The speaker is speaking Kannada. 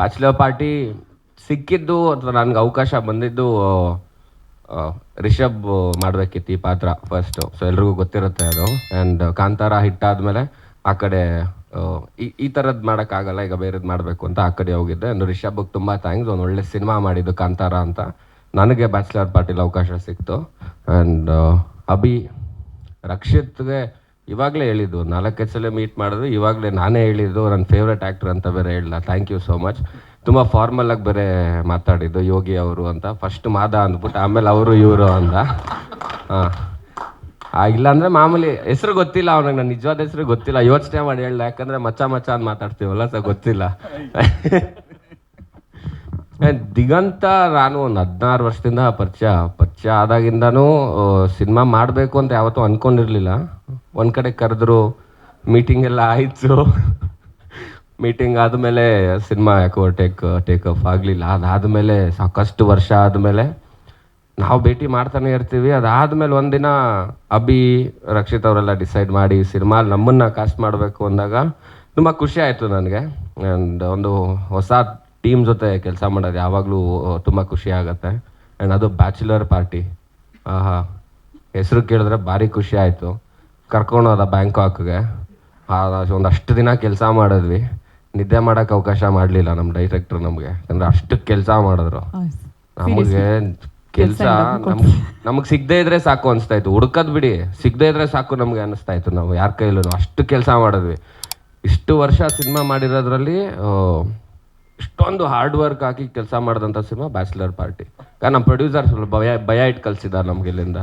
ಬ್ಯಾಚುಲರ್ ಪಾರ್ಟಿ ಸಿಕ್ಕಿದ್ದು ಅಥವಾ ನನಗೆ ಅವಕಾಶ ಬಂದಿದ್ದು ರಿಷಬ್ ಮಾಡಬೇಕಿತ್ತು ಈ ಪಾತ್ರ ಫಸ್ಟು ಸೊ ಎಲ್ರಿಗೂ ಗೊತ್ತಿರುತ್ತೆ ಅದು. ಆ್ಯಂಡ್ ಕಾಂತಾರ ಹಿಟ್ಟಾದಮೇಲೆ ಆ ಕಡೆ ಈ ಈ ಥರದ್ದು ಮಾಡೋಕ್ಕಾಗಲ್ಲ, ಈಗ ಬೇರೆದು ಮಾಡಬೇಕು ಅಂತ ಆ ಕಡೆ ಹೋಗಿದ್ದೆ. ಆ್ಯಂಡ್ ರಿಷಬ್ಗೆ ತುಂಬ ಥ್ಯಾಂಕ್ಸ್ ಒಂದು ಒಳ್ಳೆ ಸಿನಿಮಾ ಮಾಡಿದ್ದು ಕಾಂತಾರ ಅಂತ ನನಗೆ ಬ್ಯಾಚುಲರ್ ಪಾರ್ಟಿಲಿ ಅವಕಾಶ ಸಿಕ್ತು. ಆ್ಯಂಡ್ ಅಭಿ, ರಕ್ಷಿತ್ಗೆ ಇವಾಗಲೇ ಹೇಳಿದ್ದು, ನಾಲ್ಕೈದು ಸಲ ಮೀಟ್ ಮಾಡಿದ್ರು, ಇವಾಗಲೇ ನಾನೇ ಹೇಳಿದ್ದು ನನ್ನ ಫೇವ್ರೆಟ್ ಆ್ಯಕ್ಟರ್ ಅಂತ ಬೇರೆ ಹೇಳಿಲ್ಲ. ಥ್ಯಾಂಕ್ ಯು ಸೋ ಮಚ್ ತುಂಬ ಫಾರ್ಮಲ್ ಆಗಿ ಬೇರೆ ಮಾತಾಡಿದ್ದು, ಯೋಗಿ ಅವರು ಅಂತ. ಫಸ್ಟ್ ಮಾದ ಅಂದ್ಬಿಟ್ಟು, ಆಮೇಲೆ ಅವರು ಇವರು ಅಂದ ಹಾಂ. ಇಲ್ಲಾಂದರೆ ಮಾಮೂಲಿ ಹೆಸರು ಗೊತ್ತಿಲ್ಲ ಅವನಿಗೆ ನನ್ನ ನಿಜವಾದ ಹೆಸರು ಗೊತ್ತಿಲ್ಲ. ಯೋಚನೆ ಮಾಡಿ ಹೇಳ್ದೆ ಯಾಕಂದ್ರೆ ಮಚ್ಚ ಮಚ್ಚ ಅಂತ ಮಾತಾಡ್ತೀವಲ್ಲ, ಸರ್, ಗೊತ್ತಿಲ್ಲ. ದಿಗಂತ ನಾನು ಒಂದು ಹದಿನಾರು ವರ್ಷದಿಂದ ಪರಿಚಯ ಪರಿಚಯ ಆದಾಗಿಂದನೂ ಸಿನಿಮಾ ಮಾಡಬೇಕು ಅಂತ ಯಾವತ್ತೂ ಅನ್ಕೊಂಡಿರ್ಲಿಲ್ಲ. ಒಂದು ಕಡೆ ಕರೆದ್ರು ಮೀಟಿಂಗ್ ಎಲ್ಲ ಆಯಿತು. ಮೀಟಿಂಗ್ ಆದಮೇಲೆ ಸಿನಿಮಾ ಯಾಕೋ ಟೇಕ್ ಟೇಕ್ ಆಫ್ ಆಗಲಿಲ್ಲ. ಅದಾದಮೇಲೆ ಸಾಕಷ್ಟು ವರ್ಷ ಆದಮೇಲೆ ನಾವು ಭೇಟಿ ಮಾಡ್ತಾನೆ ಇರ್ತೀವಿ. ಅದಾದಮೇಲೆ ಒಂದಿನ ಅಭಿ, ರಕ್ಷಿತ್ ಅವರೆಲ್ಲ ಡಿಸೈಡ್ ಮಾಡಿ ಸಿನಿಮಾ ನಮ್ಮನ್ನ ಕಾಸ್ಟ್ ಮಾಡಬೇಕು ಅಂದಾಗ ತುಂಬ ಖುಷಿ ಆಯಿತು ನನಗೆ. ಆ್ಯಂಡ್ ಒಂದು ಹೊಸ ಟೀಮ್ ಜೊತೆ ಕೆಲಸ ಮಾಡೋದು ಯಾವಾಗಲೂ ತುಂಬ ಖುಷಿ ಆಗುತ್ತೆ. ಆ್ಯಂಡ್ ಅದು ಬ್ಯಾಚುಲರ್ ಪಾರ್ಟಿ ಆಹಾ, ಹೆಸರು ಕೇಳಿದ್ರೆ ಭಾರಿ ಖುಷಿ ಆಯಿತು. ಕರ್ಕೊಂಡು ಹೋದ ಬ್ಯಾಂಕಾಕ್ಗೆ ಒಂದಷ್ಟು ದಿನ ಕೆಲಸ ಮಾಡಿದ್ವಿ. ನಿದ್ದೆ ಮಾಡೋಕ್ಕೆ ಅವಕಾಶ ಮಾಡಲಿಲ್ಲ ನಮ್ಮ ಡೈರೆಕ್ಟರ್ ನಮಗೆ. ಅಂದ್ರೆ ಅಷ್ಟು ಕೆಲಸ ಮಾಡಿದ್ರು. ನಮಗೆ ಕೆಲಸ ನಮ್ಗೆ ನಮಗೆ ಸಿಗದೆ ಇದ್ರೆ ಸಾಕು ಅನಿಸ್ತಾ ಇತ್ತು ಹುಡ್ಕದ್ ಬಿಡಿ. ಸಿಗದೆ ಇದ್ರೆ ಸಾಕು ನಮ್ಗೆ ಅನಿಸ್ತಾ ಇತ್ತು ನಾವು ಯಾರ ಕೈಲೂ ಅಷ್ಟು ಕೆಲಸ ಮಾಡಿದ್ವಿ. ಇಷ್ಟು ವರ್ಷ ಸಿನಿಮಾ ಮಾಡಿರೋದ್ರಲ್ಲಿ ಇಷ್ಟೊಂದು ಹಾರ್ಡ್ ವರ್ಕ್ ಹಾಕಿ ಕೆಲಸ ಮಾಡಿದಂಥ ಸಿನಿಮಾ ಬ್ಯಾಚುಲರ್ ಪಾರ್ಟಿ ನಮ್ಮ ಪ್ರೊಡ್ಯೂಸರ್ ಸ್ವಲ್ಪ ಭಯ ಭಯ ಇಟ್ಟು ಕಲ್ಸಿದ್ದಾರೆ ನಮ್ಗೆ ಇಲ್ಲಿಂದ.